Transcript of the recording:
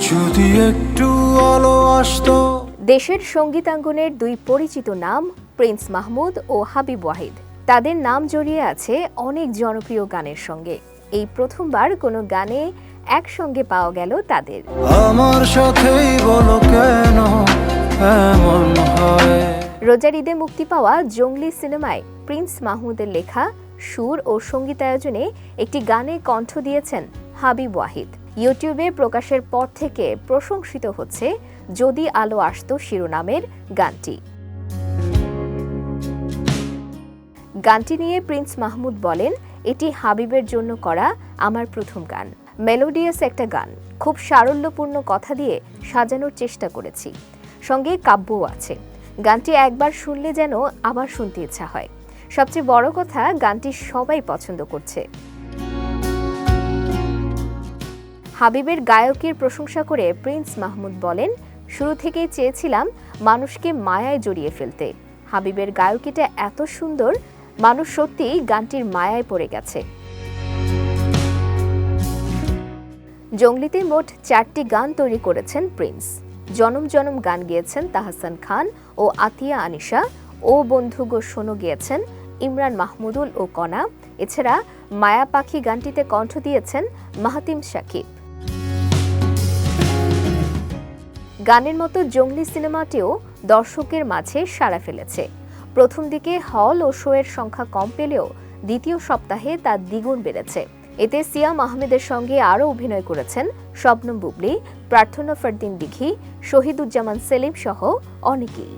যদি একটু আলো আসতো। দেশের সঙ্গীতাঙ্গনের দুই পরিচিত নাম প্রিন্স মাহমুদ ও হাবিব ওয়াহিদ। তাদের নাম জড়িয়ে আছে অনেক জনপ্রিয় গানের সঙ্গে। এই প্রথমবার কোনো গানে একসঙ্গে পাওয়া গেল তাদের। আমার সাথেই বলো কেন এমন হয়? রোজার ঈদে মুক্তি পাওয়া জঙ্গলি সিনেমায় প্রিন্স মাহমুদের লেখা সুর ও সঙ্গীতায়োজনে একটি গানে কণ্ঠ দিয়েছেন হাবিব ওয়াহিদ। ইউটিউবে প্রকাশের পর থেকে প্রশংসিত হচ্ছে যদি আলো আসতো শিরোনামের গানটি। গানটি নিয়ে প্রিন্স মাহমুদ বলেন, এটি হাবিবের জন্য করা আমার প্রথম গান। মেলোডিয়াস একটা গান। খুব সারল্যপূর্ণ কথা দিয়ে সাজানোর চেষ্টা করেছি। সঙ্গে কাব্যও আছে। গানটি একবার শুনলে যেন আবার শুনতে ইচ্ছা হয়। সবচেয়ে বড় কথা, গানটি সবাই পছন্দ করছে। হাবিবের গায়কের প্রশংসা করে প্রিন্স মাহমুদ বলেন, শুরু থেকেই চেয়েছিলাম মানুষকে মায়ায় জড়িয়ে ফেলতে। হাবিবের গায়কিটা এত সুন্দর, মানুষ সত্যিই গানটির মায়ায় পড়ে গেছে। জঙ্গলিতে মোট চারটি গান তৈরি করেছেন প্রিন্স। জনম জনম গান গেয়েছেন তাহসান খান ও আতিয়া আনিশা। ও বন্ধু গো গিয়েছেন ইমরান মাহমুদুল ও কণা এছাড়া মায়া পাখি গানটিতে কণ্ঠ দিয়েছেন মাহাতিম শাকিব। গানের মতো জঙ্গলি সিনেমাটিও দর্শকের মাঝে সাড়া ফেলেছে। প্রথম দিকে হল ও শোয়ের সংখ্যা কম পেলেও দ্বিতীয় সপ্তাহে তা দ্বিগুণ বেড়েছে। এতে সিয়াম আহমেদের সঙ্গে আরও অভিনয় করেছেন শবনম বুবলি, প্রার্থনা ফরদিন দিঘি, শহীদুজ্জামান সেলিম সহ অনেকেই।